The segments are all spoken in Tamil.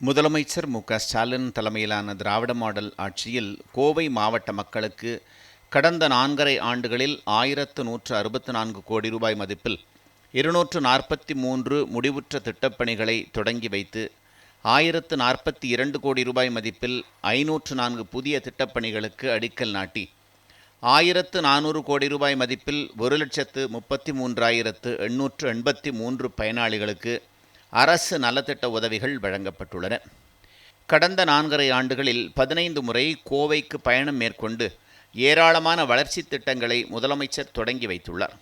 முதலமைச்சர் மு க ஸ்டாலின் தலைமையிலான திராவிட மாடல் ஆட்சியில் கோவை மாவட்ட மக்களுக்கு கடந்த நான்கரை ஆண்டுகளில் ஆயிரத்து நூற்று அறுபத்து நான்கு கோடி ரூபாய் மதிப்பில் இருநூற்று நாற்பத்தி மூன்று முடிவுற்ற திட்டப்பணிகளை தொடங்கி வைத்து ஆயிரத்து நாற்பத்தி இரண்டு கோடி ரூபாய் மதிப்பில் ஐநூற்று நான்கு புதிய திட்டப்பணிகளுக்கு அடிக்கல் நாட்டி ஆயிரத்து நானூறு கோடி ரூபாய் மதிப்பில் ஒரு லட்சத்து முப்பத்தி மூன்றாயிரத்து எண்ணூற்று எண்பத்தி மூன்று பயனாளிகளுக்கு அரசு நலத்திட்ட உதவிகள் வழங்கப்பட்டுள்ளன. கடந்த நான்கரை ஆண்டுகளில் பதினைந்து முறை கோவைக்கு பயணம் மேற்கொண்டு ஏராளமான வளர்ச்சி திட்டங்களை முதலமைச்சர் தொடங்கி வைத்துள்ளார்.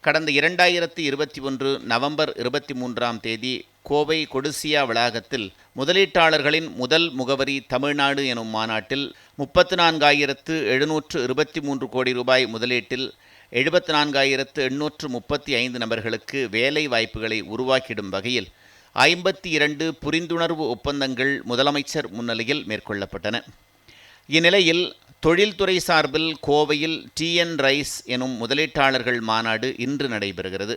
கடந்த இரண்டாயிரத்தி இருபத்தி ஒன்று நவம்பர் இருபத்தி மூன்றாம் தேதி கோவை கொடிசியா வளாகத்தில் முதலீட்டாளர்களின் முதல் முகவரி தமிழ்நாடு எனும் மாநாட்டில் முப்பத்து நான்காயிரத்து எழுநூற்று இருபத்தி மூன்று கோடி ரூபாய் முதலீட்டில் எழுபத்து நான்காயிரத்து எண்ணூற்று முப்பத்தி ஐந்து நபர்களுக்கு வேலை வாய்ப்புகளை உருவாக்கிடும் வகையில் ஐம்பத்தி இரண்டு புரிந்துணர்வு ஒப்பந்தங்கள் முதலமைச்சர் முன்னிலையில் மேற்கொள்ளப்பட்டன. இந்நிலையில் தொழில்துறை சார்பில் கோவையில் டிஎன் ரைஸ் எனும் முதலீட்டாளர்கள் மாநாடு இன்று நடைபெறுகிறது.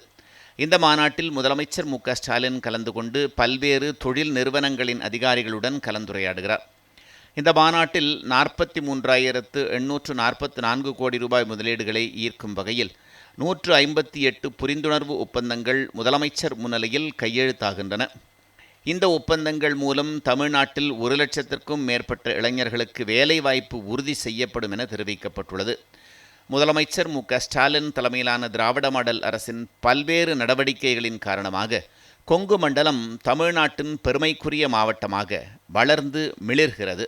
இந்த மாநாட்டில் முதலமைச்சர் மு ஸ்டாலின் கலந்து கொண்டு பல்வேறு தொழில் நிறுவனங்களின் அதிகாரிகளுடன் கலந்துரையாடுகிறார். இந்த மாநாட்டில் நாற்பத்தி மூன்றாயிரத்து எண்ணூற்று நாற்பத்தி நான்கு கோடி ரூபாய் முதலீடுகளை ஈர்க்கும் வகையில் நூற்று ஐம்பத்தி எட்டு புரிந்துணர்வு ஒப்பந்தங்கள் முதலமைச்சர் முன்னிலையில் கையெழுத்தாகின்றன. இந்த ஒப்பந்தங்கள் மூலம் தமிழ்நாட்டில் ஒரு லட்சத்திற்கும் மேற்பட்ட இளைஞர்களுக்கு வேலைவாய்ப்பு உறுதி செய்யப்படும் என தெரிவிக்கப்பட்டுள்ளது. முதலமைச்சர் மு க ஸ்டாலின் தலைமையிலான திராவிட மாடல் அரசின் பல்வேறு நடவடிக்கைகளின் காரணமாக கொங்கு மண்டலம் தமிழ்நாட்டின் பெருமைக்குரிய மாவட்டமாக வளர்ந்து மிளிர்கிறது.